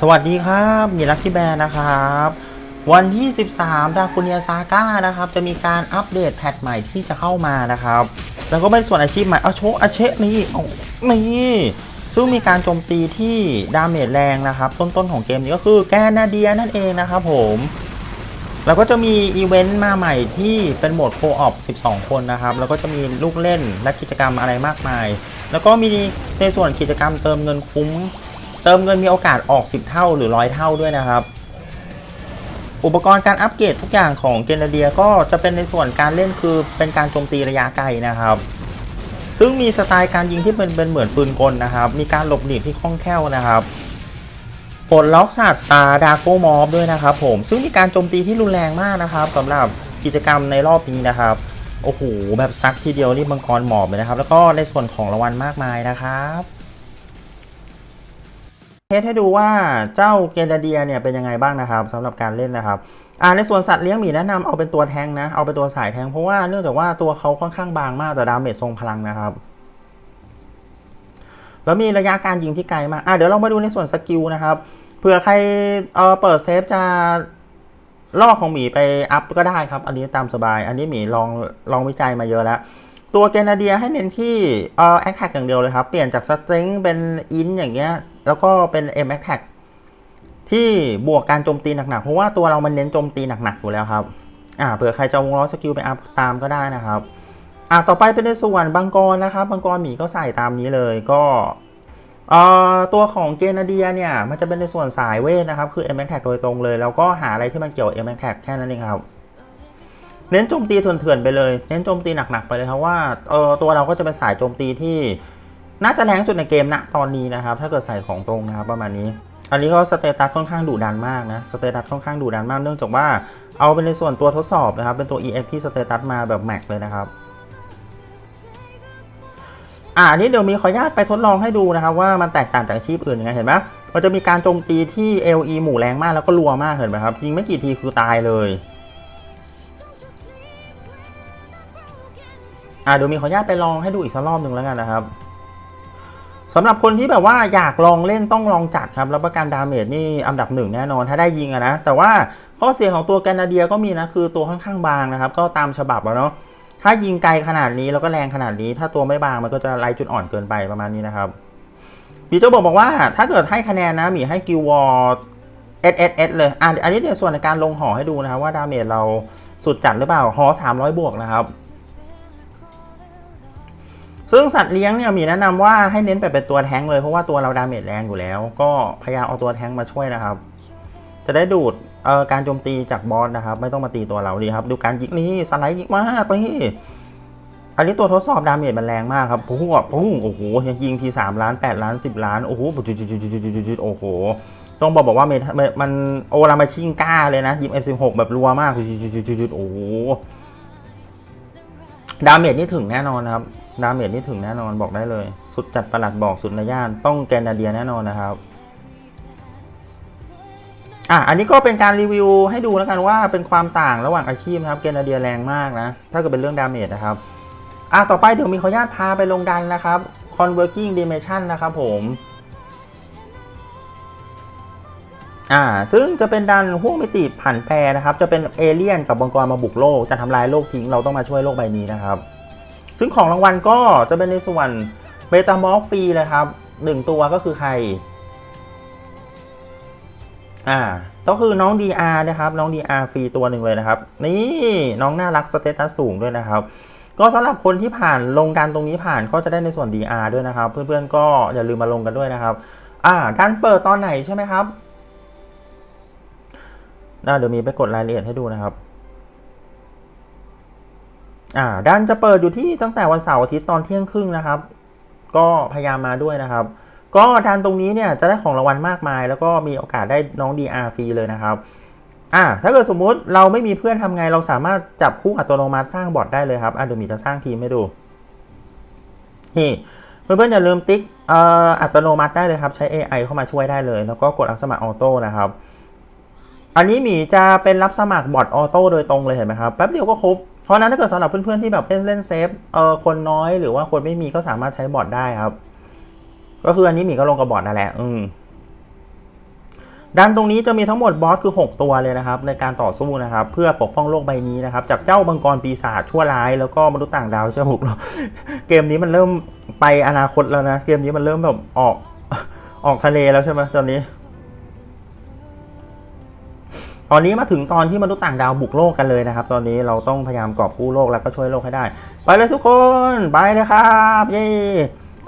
สวัสดีครับมีลักกี้แบร์นะครับ วันที่ 13 ดาคุเนียซาก้านะครับ จะมีการอัปเดตแพทใหม่ที่จะเข้ามานะครับ แล้วก็เป็นส่วนอาชีพใหม่เอาโชอาเชะนี่เอานี่ซึ่งมีการโจมตีที่ดาเมจแรงนะครับ ต้นๆของเกมนี้ก็คือแกนาเดียนั่นเองนะครับผมแล้วก็จะมีอีเวนต์มาใหม่ที่เป็นโหมดโคออป12 คนนะครับ แล้วก็จะมีลูกเล่นและกิจกรรมอะไรมากมาย แล้วก็มีในส่วนกิจกรรมเติมเงินคุ้ม เติมเงินมีโอกาสออก 10 เท่าหรือ 100 เท่าด้วยนะครับ อุปกรณ์การอัปเกรดทุกอย่างของเกนเดียก็จะเป็นในส่วนการเล่นคือเป็นการโจมตีระยะไกลนะครับ ซึ่งมีสไตล์การยิงที่เป็นเป็นเหมือนปืนกลนะครับ มีการหลบหนีที่คล่องแคล่วนะครับปลดล็อกสัตว์ตาดาโกมอบด้วยนะครับผมซึ่งมีการโจมตีที่รุนแรงมากนะครับสำหรับกิจกรรมในรอบนี้นะครับโอ้โหแบบซักทีเดียวนี่มังกรหมอบเลยนะครับ แล้วก็ในส่วนของรางวัลมากมายนะครับ เทสให้ดูว่าเจ้าเกนเดียเนี่ยเป็นยังไงบ้างนะครับสำหรับการเล่นนะครับอ่าในส่วนสัตว์เลี้ยงหมีแนะนำเอาเป็นตัวแทงนะเอาเป็นตัวสายแทงเพราะว่าเนื่องจากว่าตัวเขาค่อนข้างบางมากแต่ดาเมจทรงพลังนะครับแล้วมีระยะการยิงที่ไกลมากอะเดี๋ยวเรามาดูในส่วนสกิลนะครับเผื่อใครเออเปิดเซฟจะล่อของหมีไปอัพก็ได้ครับ อันนี้ตามสบาย อันนี้หมีลองลองวิจัยมาเยอะแล้ว ตัวเกนาเดียให้เน้นที่เอ่อแอคแท็กอย่างเดียวเลยครับ เปลี่ยนจากสเต็งเป็นอินอย่างเงี้ย แล้วก็เป็นเอ็มแอคแท็กที่บวกการโจมตีหนักๆ เพราะว่าตัวเรามันเน้นโจมตีหนักๆ อยู่แล้วครับ อ่าเผื่อใครจะวงล้อสกิลไปอัพตามก็ได้นะครับ อ่าต่อไปเป็นในส่วนบังกรนะครับ บังกรหมีก็ใส่ตามนี้เลยก็เอ่อตัวของเกนาเดียเนี่ยมันจะเป็นในส่วนสายเวทนะครับ คือ m m a x t a g โดยตรงเลย แล้วก็หาอะไรที่มันเกี่ยว m m a x t a g แค่นั้นเองครับ เน้นโจมตีเถื่อนๆไปเลย เน้นโจมตีหนักๆไปเลยครับว่าเออตัวเราก็จะเป็นสายโจมตีที่ น่าจะแรงสุดในเกมณตอนนี้นะครับ ถ้าเกิดใส่ของตรงนะครับประมาณนี้ อันนี้ก็สเตตัสค่อนข้างดุดันมากนะ สเตตัสค่อนข้างดุดันมากเนื่องจากว่าเอาเป็นในส่วนตัวทดสอบนะครับ เป็นตัว EX ที่สเตตัสมาแบบแม็กเลยนะครับอ่านี้เดี๋ยวมีขออนุญาตไปทดลองให้ดูนะครับว่ามันแตกต่างจากชีพอื่นยังไงเห็นไหมมันจะมีการโจมตีที่ LE หมู่แรงมากแล้วก็รัวมากเห็นไหมครับยิงไม่กี่ทีคือตายเลยอ่าเดี๋ยวมีขออนุญาตไปลองให้ดูอีกสักรอบหนึ่งแล้วกันนะครับ สำหรับคนที่แบบว่าอยากลองเล่นต้องลองจัดครับรับประกันดาเมจนี่อันดับหนึ่งแน่นอนถ้าได้ยิงอะนะ แต่ว่าข้อเสียของตัวแกนาเดียก็มีนะ คือตัวค่อนข้างบางนะครับ ก็ตามฉบับแล้วเนาะถ้ายิงไกลขนาดนี้แล้วก็แรงขนาดนี้ ถ้าตัวไม่บางมันก็จะไล่จุดอ่อนเกินไปประมาณนี้นะครับพี่เจ้าบอกบอกว่าถ้าเกิดให้คะแนนนะหมีให้กิววอร์เอสเอสเอสเลยอะอันนี้เดี๋ยวส่วนในการลงหอให้ดูนะครับว่าดาเมจเราสุดจัดหรือเปล่าหอ300 บวกนะครับ ซึ่งสัตว์เลี้ยงเนี่ยมีแนะนำว่าให้เน้นไปเป็นตัวแท้งเลยเพราะว่าตัวเราดาเมจแรงอยู่แล้ว ก็พยายามเอาตัวแท้งมาช่วยนะครับ จะได้ดูดการโจมตีจากบอสนะครับ ไม่ต้องมาตีตัวเราดีครับ ดูการยิงนี่สไลด์ยิงมากนี่อันนี้ตัวทดสอบดาเมจมันแรงมากครับพุ่งพุ่งโอ้โหยังยิงที3ล้าน8ล้าน10ล้านโอ้โหจุดจุดจุดจุดจุดจุดโอ้โหต้องบอกบอกว่ามันมันโอรามาชิงก้าเลยนะยิง M16 แบบรัวมากจุดจุดจุดจุดจุดโอ้โหดาเมจนี่ถึงแน่นอนครับ ดาเมจนี่ถึงแน่นอนบอกได้เลย สุดจัดประหลัดบอกสุดในย่าน ต้องแกนาเดียแน่นอนนะครับอะอันนี้ก็เป็นการรีวิวให้ดูแล้วกันว่าเป็นความต่างระหว่างอาชีพนะครับเกนาเดียแรงมากนะ ถ้าเกิดเป็นเรื่องดาเมจนะครับอะต่อไปเดี๋ยวมีขออนุญาตพาไปลงดันนะครับ converging dimension นะครับผมอ่าซึ่งจะเป็นดันห่วงมิติผันแปรนะครับ จะเป็นเอเลี่ยนกับบังกรมาบุกโลก จะทำลายโลกทิ้งเราต้องมาช่วยโลกใบนี้นะครับ ซึ่งของรางวัลก็จะเป็นในส่วนเบตามอฟฟรีเลยครับหนึ่งตัวก็คือใคร อ่า ก็คือน้อง DR นะครับ น้อง DR ฟรีตัวหนึ่งเลยนะครับ นี่น้องน่ารักสเตตัสสูงด้วยนะครับ ก็สำหรับคนที่ผ่านลงดันตรงนี้ผ่านก็จะได้ในส่วน DR ด้วยนะครับ เพื่อนๆก็อย่าลืมมาลงกันด้วยนะครับ อ่าดันเปิดตอนไหนใช่ไหมครับน่าเดี๋ยวมีไปกดรายละเอียดให้ดูนะครับ อ่าดันจะเปิดอยู่ที่ตั้งแต่วันเสาร์อาทิตย์ตอนเที่ยงครึ่งนะครับ ก็พยายามมาด้วยนะครับ ก็ดันตรงนี้เนี่ยจะได้ของรางวัลมากมาย แล้วก็มีโอกาสได้น้อง DR ฟรีเลยนะครับอ่าถ้าเกิดสมมุติเราไม่มีเพื่อนทำไงเราสามารถจับคู่อัตโนมัติสร้างบอทได้เลยครับอะเดี๋ยวมีจะสร้างทีมให้ดูนี่เพื่อนๆอย่าลืมติ๊กเอ่ออัตโนมัติได้เลยครับใช้ AI เข้ามาช่วยได้เลย แล้วก็กดรับสมัครออโต้นะครับอันนี้หมีจะเป็นรับสมัครบอทออโต้โดยตรงเลยเห็นไหมครับแป๊บเดียวก็ครบเพราะนั้นถ้าเกิดสำหรับเพื่อนๆที่แบบเล่นเล่นเซฟเออคนน้อยหรือว่าคนไม่มีก็สามารถใช้บอทได้ครับ ก็คืออันนี้หมีก็ลงกับบอทนั่นแหละ อืมด้านตรงนี้จะมีทั้งหมดบอสคือ 6 ตัวเลยนะครับ ในการต่อสู้นะครับ เพื่อปกป้องโลกใบนี้นะครับจากเจ้าบังกรปีศาจชั่วร้ายแล้วก็มนุษย์ต่างดาวเจ้าหุกเกมนี้มันเริ่มไปอนาคตแล้วนะ เกมนี้มันเริ่มแบบออกออกทะเลแล้วใช่ไหมตอนนี้ ตอนนี้มาถึงตอนที่มนุษย์ต่างดาวบุกโลกกันเลยนะครับ ตอนนี้เราต้องพยายามกอบกู้โลกแล้วก็ช่วยโลกให้ได้ ไปเลยทุกคนไปเลยครับเย้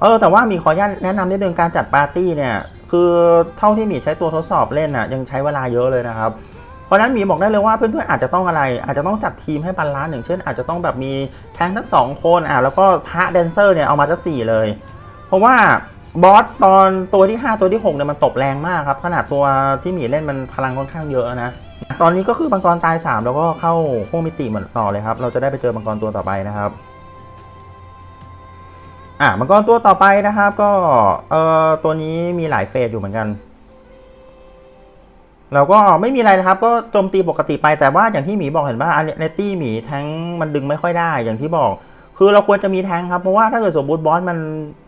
เออแต่ว่ามีขออนุญาตแนะนำนิดนึงการจัดปาร์ตี้เนี่ยคือเท่าที่หมีใช้ตัวทดสอบเล่นน่ะยังใช้เวลาเยอะเลยนะครับเพราะนั้นหมีบอกได้เลยว่าเพื่อนๆอาจจะต้องอะไร อาจจะต้องจัดทีมให้บาลานซ์อย่างเช่น อาจจะต้องแบบมีแทงทั้งสองคนอะแล้วก็พระแดนเซอร์เนี่ยเอามาสักสี่เลย เพราะว่าบอสตอนตัวที่ 5 ตัวที่6เนี่ยมันตบแรงมากครับ ขนาดตัวที่หมีเล่นมันพลังค่อนข้างเยอะนะ ตอนนี้ก็คือมังกรตาย 3 แล้วก็เข้าห้วงมิติเหมือนต่อเลยครับ เราจะได้ไปเจอมังกรตัวต่อไปนะครับ อะมังกรตัวต่อไปนะครับ ก็เอ่อตัวนี้มีหลายเฟสอยู่เหมือนกันแล้วก็ไม่มีอะไรนะครับ ก็โจมตีปกติไปแต่ว่าอย่างที่หมีบอกเห็นว่าอันเนตี้หมีแทงมันดึงไม่ค่อยได้อย่างที่บอก คือเราควรจะมีแทงค์ครับเพราะว่าถ้าเกิดสมบูรณ์บอสมัน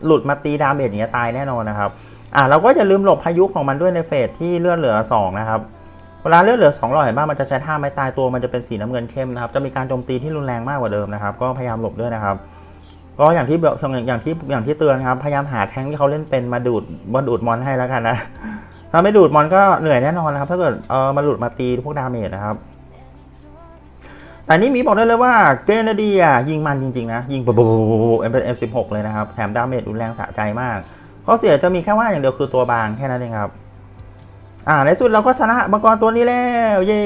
หลุดมาตีดาเมจอย่างเงี้ยตายแน่นอนนะครับอะเราก็จะลืมหลบพายุของมันด้วยในเฟสที่เลือดเหลือ 2 นะครับ เวลาเลือดเหลือ2หลอดเห็นป่ะมันจะใช้ท่าไม้ตายตัวมันจะเป็นสีน้ำเงินเข้มนะครับจะมีการโจมตีที่รุนแรงมากกว่าเดิมนะครับก็พยายามหลบด้วยนะครับก็อย่างที่บอกอย่างอย่างที่อย่างที่เตือนครับพยายามหาแทงที่เขาเล่นเป็นมาดูดมาดูดมอนให้แล้วกันนะถ้าไม่ดูดมอนก็เหนื่อยแน่นอนนะครับ ถ้าเกิดเออมาหลุดมาตีพวกดาเมจนะครับแต่นี่มีบอกได้เลยว่าเกนเดียยิงมันจริงๆนะยิงปุ๊บปุ๊บปุ๊บปุ๊บเป็น F16 เลยนะครับแถมดาเมจรุนแรงสะใจมากข้อเสียจะมีแค่ว่าอย่างเดียวคือตัวบางแค่นั้นเองครับ อ่าในสุดเราก็ชนะมังกรตัวนี้แล้วเย่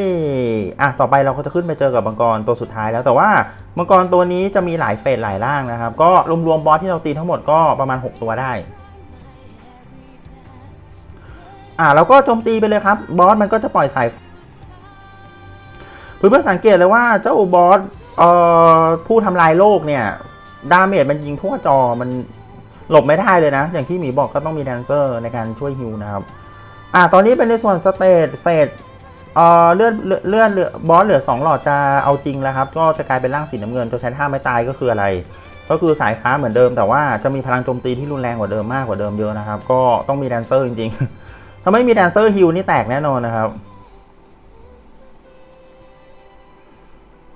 อะต่อไปเราก็จะขึ้นไปเจอกับมังกรตัวสุดท้ายแล้วแต่ว่ามังกรตัวนี้จะมีหลายเฟสหลายร่างนะครับ ก็รวมๆบอสที่เราตีทั้งหมดก็ประมาณ 6 ตัวได้อ่าเราก็โจมตีไปเลยครับ บอสมันก็จะปล่อยสายเพื่อนๆสังเกตเลยว่าเจ้าบอสเอ่อผู้ทำลายโลกเนี่ยดาเมจมันยิงทั่วจอมันหลบไม่ได้เลยนะ อย่างที่หมีบอกก็ต้องมีแดนเซอร์ในการช่วยฮิวนะครับ อ่าตอนนี้เป็นในส่วนสเตทเฟสเอ่อเลือดเลือดเลือดบอสเหลือ 2 หลอดจะเอาจริงแล้วครับ ก็จะกลายเป็นร่างสีน้ำเงินจะใช้ท่าไม่ตายก็คืออะไร ก็คือสายฟ้าเหมือนเดิม แต่ว่าจะมีพลังโจมตีที่รุนแรงกว่าเดิมมากกว่าเดิมเยอะนะครับ ก็ต้องมีแดนเซอร์จริงๆ ถ้าไม่มีแดนเซอร์ฮิลนี่แตกแน่นอนนะครับ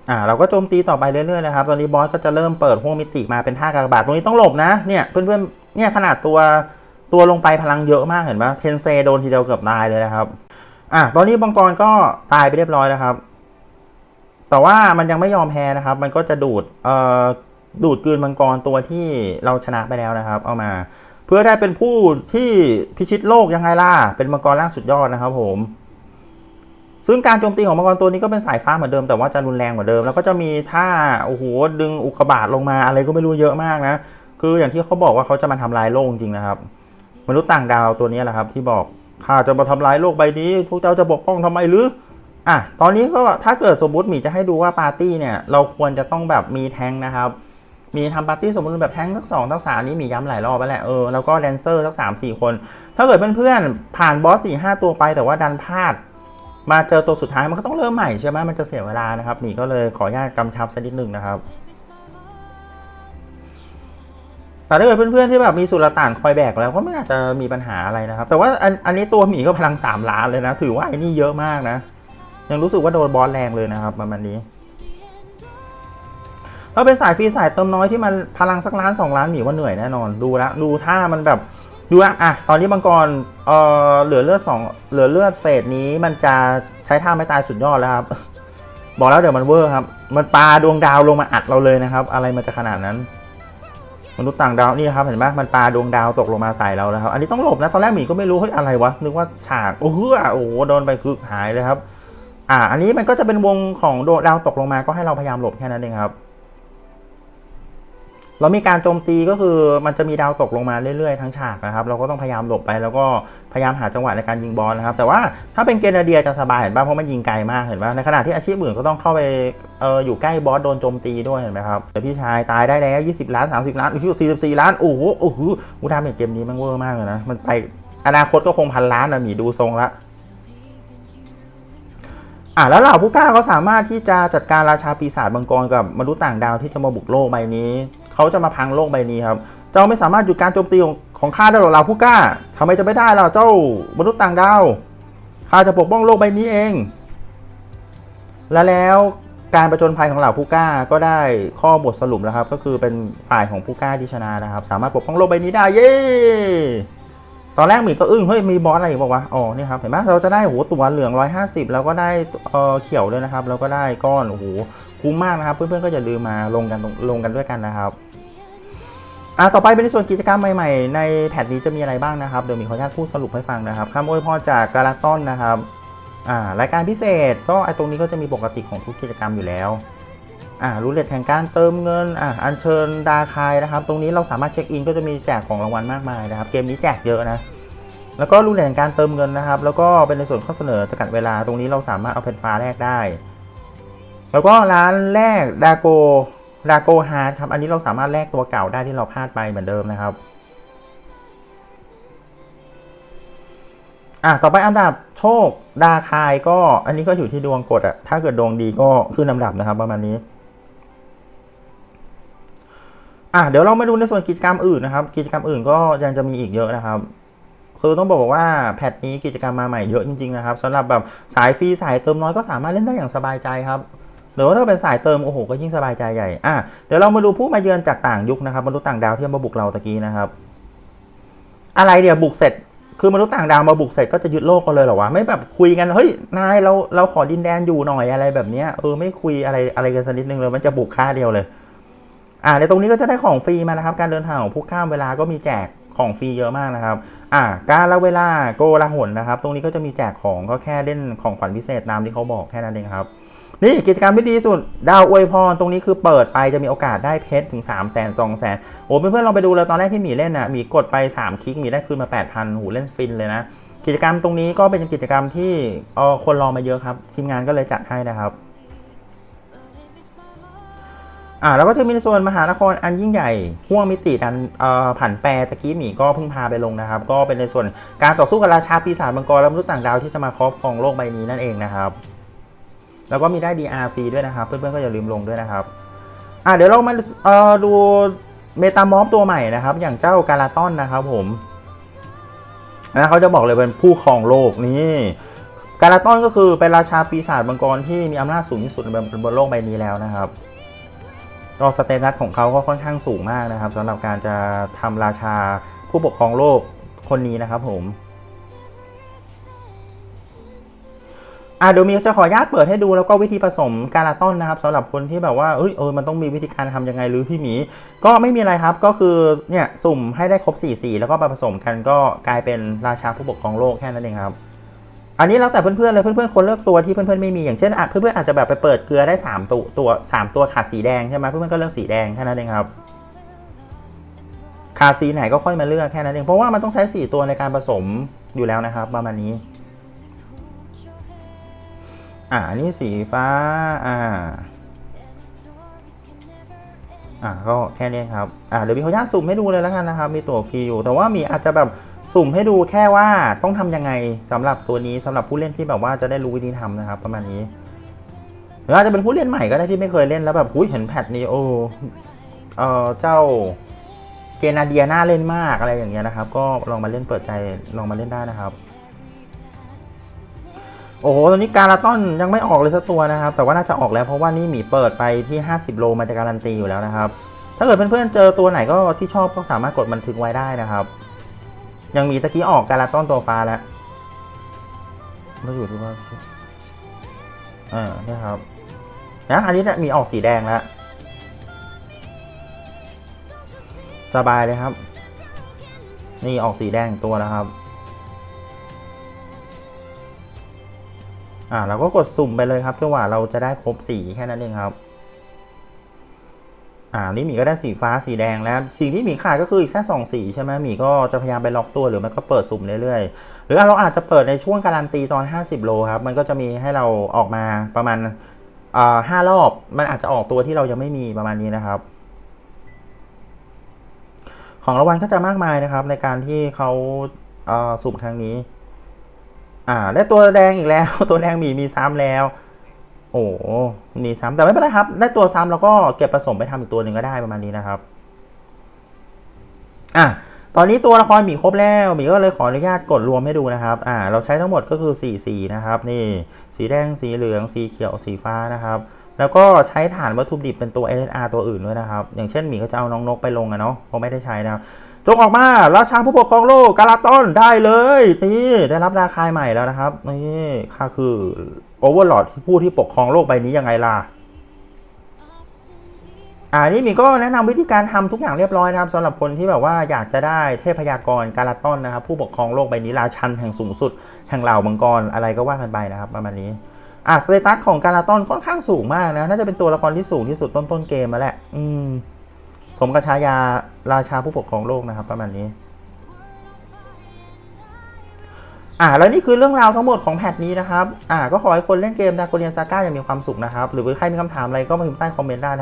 อ่าเราก็โจมตีต่อไปเรื่อยๆนะครับ ตอนนี้บอสก็จะเริ่มเปิดห้วงมิติมาเป็นท่ากากบาทตรงนี้ต้องหลบนะเนี่ยเพื่อนๆเนี่ยขนาดตัว ตัวลงไปพลังเยอะมากเห็นปะเทนเซโดนทีเดียวเกือบตายเลยนะครับอะตอนนี้บังกรก็ตายไปเรียบร้อยแล้วครับ แต่ว่ามันยังไม่ยอมแพ้นะครับ มันก็จะดูดเอ่อดูดกืนมังกรตัวที่เราชนะไปแล้วนะครับ เอามา เพื่อได้เป็นผู้ที่พิชิตโลกยังไงล่ะเป็นมังกรล่างสุดยอดนะครับ ผม ซึ่งการโจมตีของมังกรตัวนี้ก็เป็นสายฟ้าเหมือนเดิมแต่ว่าจะรุนแรงกว่าเดิม แล้วก็จะมีท่าโอ้โหดึงอุกกาบาตลงมาอะไรก็ไม่รู้เยอะมากนะคืออย่างที่เขาบอกว่าเขาจะมาทำลายโลกจริงนะครับ มนุษย์ต่างดาวตัวนี้แหละครับ ที่บอกข้าจะมาทำลายโลกใบนี้ พวกเจ้าจะปกป้องทำไมหรืออะตอนนี้ก็ถ้าเกิดสมมติหมีจะให้ดูว่าปาร์ตี้เนี่ยเราควรจะต้องแบบมีแทงนะครับ มีทำปาร์ตี้สมมติแบบแทงทั้งสองทั้งสามนี้มีย้ำหลายรอบแล้วแหละเออแล้วก็แดนเซอร์ทั้งสามสี่คน ถ้าเกิดเพื่อนๆผ่านบอสสี่ห้าตัวไปแต่ว่าดันพลาด มาเจอตัวสุดท้ายมันก็ต้องเริ่มใหม่ใช่ไหมมันจะเสียเวลานะครับหมีก็เลยขออนุญาตกำชับสักนิดหนึ่งนะครับ แต่ถ้าเกิดเพื่อนๆที่แบบมีสุลต่านคอยแบกแล้วก็ไม่น่าจะมีปัญหาอะไรนะครับ แต่ว่าอันอันนี้ตัวหมีก็พลังสามล้านเลยนะ ถือว่าไอ้นี่เยอะมากนะ ยังรู้สึกว่าโดนบอสแรงเลยนะครับประมาณนี้ถ้าเป็นสายฟรีสายเติมน้อยที่มันพลังสักล้านสองล้านหมีว่าเหนื่อยแน่นอนดูแล้วดูท่ามันแบบดูอะอะตอนนี้บังกรเอ่อเหลือเลือดสองเหลือเลือดเฟสนี้มันจะใช้ท่าไม่ตายสุดยอดแล้วครับบอกแล้วเดี๋ยวมันเวอร์ครับ มันปาดวงดาวลงมาอัดเราเลยนะครับ อะไรมันจะขนาดนั้น มนุษย์ต่างดาวนี่ครับเห็นไหมมันปลาดวงดาวตกลงมาใส่เราแล้วครับอันนี้ต้องหลบนะตอนแรกหมีก็ไม่รู้เฮ้ยอะไรวะนึกว่าฉากโอ้โหโอ้โหโดนไปคือหายเลยครับ อ่า อันนี้มันก็จะเป็นวงของดวงดาวตกลงมาก็ให้เราพยายามหลบแค่นั้นเองครับ เรามีการโจมตีก็คือมันจะมีดาวตกลงมาเรื่อยๆทั้งฉากนะครับ เราก็ต้องพยายามหลบไปแล้วก็พยายามหาจังหวะในการยิงบอลนะครับ แต่ว่าถ้าเป็นเกนาเดียจะสบายเห็นป่ะเพราะมันยิงไกลมากเห็นป่ะในขณะที่อาชีพอื่นก็ต้องเข้าไปเอออยู่ใกล้บอสโดนโจมตีด้วยเห็นไหมครับแต่พี่ชายตายได้แล้ว 20 ล้าน 30 ล้านอุ้ย44 ล้านโอ้โหโอ้โหอุดาเมจเกมนี้มันเวอร์มากเลยนะมันไปอนาคตก็คงพันล้านนะหมีดูทรงละอะแล้วเหล่าผู้กล้าเขาสามารถที่จะจัดการราชาปีศาจมังกรกับมนุษย์ต่างดาวที่จะมาบุกโลกใบนี้ เขาจะมาพังโลกใบนี้ครับ เจ้าไม่สามารถหยุดการโจมตีของของข้าได้หรอกเหล่าผู้กล้าทำไมจะไม่ได้ล่ะเจ้ามนุษย์ต่างดาวข้าจะปกป้องโลกใบนี้เอง และแล้วการประจนภัยของเหล่าผู้กล้าก็ได้ข้อบทสรุปแล้วครับ ก็คือเป็นฝ่ายของผู้กล้าที่ชนะนะครับ สามารถปกป้องโลกใบนี้ได้เย้ตอนแรกหมีก็อึ้งเฮ้ยมีบอสอะไรอีกบอกว่าอ๋อนี่ครับเห็นไหมเราจะได้โหตัวเหลือง 150 แล้วก็ได้เออเขียวด้วยนะครับ แล้วก็ได้ก้อนโอ้โหคุ้มมากนะครับ เพื่อนๆก็อย่าลืมมาลงกันลงกันด้วยกันนะครับ อะต่อไปเป็นในส่วนกิจกรรมใหม่ๆ ในแพทนี้จะมีอะไรบ้างนะครับ เดี๋ยวมีขออนุญาตพูดสรุปให้ฟังนะครับคำอวยพรจากการาต้อนนะครับอ่ารายการพิเศษก็ไอตรงนี้ก็จะมีปกติของทุกกิจกรรมอยู่แล้วอ่ารูเล็ตแห่งการเติมเงินอ่าอัญเชิญดาคายนะครับ ตรงนี้เราสามารถเช็คอินก็จะมีแจกของรางวัลมากมายนะครับ เกมนี้แจกเยอะนะแล้วก็รูเล็ตแห่งการเติมเงินนะครับ แล้วก็เป็นในส่วนข้อเสนอจำกัดเวลาตรงนี้เราสามารถเอาเพนฟ้าแลกได้ แล้วก็ร้านแรกดาโก ดาโกฮาร์ดครับ อันนี้เราสามารถแลกตัวเก่าได้ที่เราพลาดไปเหมือนเดิมนะครับ อะ ต่อไปอันดับโชคดาคายก็ อันนี้ก็อยู่ที่ดวงกดอะถ้าเกิดดวงดีก็ขึ้นลำดับนะครับ ประมาณนี้ อะ เดี๋ยวเรามาดูในส่วนกิจกรรมอื่นนะครับ กิจกรรมอื่นก็ยังจะมีอีกเยอะนะครับคือต้องบอกว่าแพทนี้กิจกรรมมาใหม่เยอะจริงๆนะครับสำหรับแบบสายฟรีสายเติมน้อยก็สามารถเล่นได้อย่างสบายใจครับ หรือว่าถ้าเป็นสายเติมโอ้โหก็ยิ่งสบายใจใหญ่อะเดี๋ยวเรามาดูผู้มาเยือนจากต่างยุคนะครับมนุษย์ต่างดาวที่มาบุกเราตะกี้นะครับ อะไรเดี๋ยวบุกเสร็จคือมนุษย์ต่างดาวมาบุกเสร็จก็จะยึดโลกกันเลยเหรอวะไม่แบบคุยกันเฮ้ยนายเราเราขอดินแดนอยู่หน่อยอะไรแบบเนี้ยเออไม่คุยอะไรอะไรกันสักนิดนึงเลยมันจะบุกค่าเดียวเลย อ่าในตรงนี้ก็จะได้ของฟรีมานะครับ การเดินทางของผู้ข้ามเวลาก็มีแจกของฟรีเยอะมากนะครับ อ่า การละเวลาโกละหนนะครับ ตรงนี้ก็จะมีแจกของก็แค่เล่นของขวัญพิเศษตามที่เขาบอกแค่นั้นเองครับ นี่กิจกรรมที่ดีสุด ดาวอวยพรตรงนี้คือเปิดไปจะมีโอกาสได้เพชรถึง 3 0 0แสนสองแสนโอ้เพื่อนๆลองไปดูเลยตอนแรกที่หมีเล่นน่ะหมีกดไป 3 คลิกหมีได้คืนมา 8,000หูเล่นฟินเลยนะ กิจกรรมตรงนี้ก็เป็นกิจกรรมที่เออคนรอมาเยอะครับ ทีมงานก็เลยจัดให้นะครับอ่าแล้วก็จะมีในส่วนมหานครอันยิ่งใหญ่ห่วงมิติดันเอ่อผันแปรตะกี้หมีก็เพิ่งพาไปลงนะครับ ก็เป็นในส่วนการต่อสู้กับราชาปีศาจมังกรและมนุษย์ต่างดาวที่จะมาครอบครองโลกใบนี้นั่นเองนะครับ แล้วก็มีได้ DR ฟรีด้วยนะครับ เพื่อนๆก็อย่าลืมลงด้วยนะครับอ่าเดี๋ยวเรามาเอ่อดูเมตามอฟตัวใหม่นะครับ อย่างเจ้าการาตอนนะครับผมนะเขาจะบอกเลยเป็นผู้ครองโลกนี่การาตอนก็คือเป็นราชาปีศาจมังกรที่มีอำนาจสูงที่สุดบนบนโลกใบนี้แล้วนะครับก็สเตตัสของเขาก็ค่อนข้างสูงมากนะครับสำหรับการจะทำราชาผู้ปกครองโลกคนนี้นะครับผม อะเดี๋ยวมีจะขออนุญาตเปิดให้ดูแล้วก็วิธีผสมการาต้นนะครับสำหรับคนที่แบบว่าเอ้ยเออมันต้องมีวิธีการทำยังไงหรือพี่หมี ก็ไม่มีอะไรครับก็คือเนี่ยสุ่มให้ได้ครบ4สีแล้วก็มาผสมกันก็กลายเป็นราชาผู้ปกครองโลกแค่นั้นเองครับอันนี้แล้วแต่เพื่อนๆเลยเพื่อนๆคนเลือกตัวที่เพื่อนๆไม่มีอย่างเช่นอะเพื่อนๆอาจจะแบบไปเปิดเกลือได้สามตัวตัวสามตัวขาดสีแดงใช่ไหมเพื่อนๆก็เลือกสีแดงแค่นั้นเองครับขาดสีไหนก็ค่อยมาเลือกแค่นั้นเองเพราะว่ามันต้องใช้สี่ตัวในการผสมอยู่แล้วนะครับประมาณนี้ อ่านี่สีฟ้า อ่า อ่าก็แค่นี้ครับ อ่าเดี๋ยวมีขออนุญาตสุ่มให้ดูเลยแล้วกันนะครับ มีตัวฟรีอยู่ แต่ว่ามีอาจจะแบบสุ่มให้ดูแค่ว่าต้องทำยังไงสำหรับตัวนี้สำหรับผู้เล่นที่แบบว่าจะได้รู้วิธีทำนะครับ ประมาณนี้หรืออาจจะเป็นผู้เล่นใหม่ก็ได้ที่ไม่เคยเล่นแล้วแบบหุ้ยเห็นแพทนี้โอ้เออเจ้าเกนาเดียน่าเล่นมากอะไรอย่างเงี้ยนะครับ ก็ลองมาเล่นเปิดใจลองมาเล่นได้นะครับ โอ้โห ตอนนี้การาต้อนยังไม่ออกเลยสักตัวนะครับ แต่ว่าน่าจะออกแล้วเพราะว่านี่หมีเปิดไปที่ 50 โลมันจะการันตีอยู่แล้วนะครับ ถ้าเกิดเพื่อนๆเจอตัวไหนก็ที่ชอบก็สามารถกดบันทึกไว้ได้นะครับ ยังมีตะกี้ออกการาต้อนตัวฟ้าแล้วก็อยู่ที่ว่าอ่านี่ครับ นะ อันนี้เนี่ยมีออกสีแดงแล้ว สบายเลยครับ นี่ออกสีแดงตัวแล้วครับ อ่าเราก็กดสุ่มไปเลยครับจนกว่าเราจะได้ครบสีแค่นั้นเองครับ อ่านี่หมีก็ได้สีฟ้าสีแดงแล้ว สิ่งที่หมีขาดก็คืออีกแค่สองสีใช่ไหมหมีก็จะพยายามไปล็อกตัวหรือมันก็เปิดสุ่มเรื่อยๆ หรือเราอาจจะเปิดในช่วงการันตีตอน 50 โลครับ มันก็จะมีให้เราออกมาประมาณอ่าห้ารอบ มันอาจจะออกตัวที่เรายังไม่มีประมาณนี้นะครับของรางวัลก็จะมากมายนะครับในการที่เขาอ่อสุ่มครั้งนี้ อ่าได้ตัวแดงอีกแล้ว ตัวแดงมีมีซ้ำแล้ว โอ้มีซ้ำแต่ไม่เป็นไรครับ ได้ตัวซ้ำแล้วก็เก็บผสมไปทำอีกตัวหนึ่งก็ได้ประมาณนี้นะครับ อะตอนนี้ตัวละครหมีครบแล้วหมีก็เลยขออนุญาตกดรวมให้ดูนะครับ อ่า เราใช้ทั้งหมดก็คือ4สีนะครับ นี่ สีแดง สีเหลือง สีเขียว สีฟ้านะครับ แล้วก็ใช้ฐานวัตถุดิบเป็นตัว SSR ตัวอื่นด้วยนะครับ อย่างเช่นหมีก็จะเอาน้องนกไปลงอะเนาะเพราะไม่ได้ใช้นะครับ จงออกมาราชาผู้ปกครองโลกกาลาตอนได้เลยนี่ได้รับราคายใหม่แล้วนะครับนี่ข้าคือโอเวอร์ลอดผู้ที่ปกครองโลกใบนี้ยังไงล่ะอ่านี่มีก็แนะนำวิธีการทำทุกอย่างเรียบร้อยนะครับสำหรับคนที่แบบว่าอยากจะได้เทพยากรกาลาตอนนะครับ ผู้ปกครองโลกใบนี้ราชันแห่งสูงสุด แห่งเหล่ามังกรอะไรก็ว่ากันไปนะครับประมาณนี้อะสเตตัสของกาลาตอนค่อนข้างสูงมากนะน่าจะเป็นตัวละครที่สูงที่สุดต้นต้นๆเกมมาแหละอืม สมกับชายาราชาผู้ปกครองโลกนะครับประมาณนี้ อ่าแล้วนี่คือเรื่องราวทั้งหมดของแพทนี้นะครับ อ่าก็ขอให้คนเล่นเกมดาโกเรียนซาก้าอย่างมีความสุขนะครับ หรือใครมีคำถามอะไรก็มาพิมพ์ใต้คอมเมนต์ได้นะ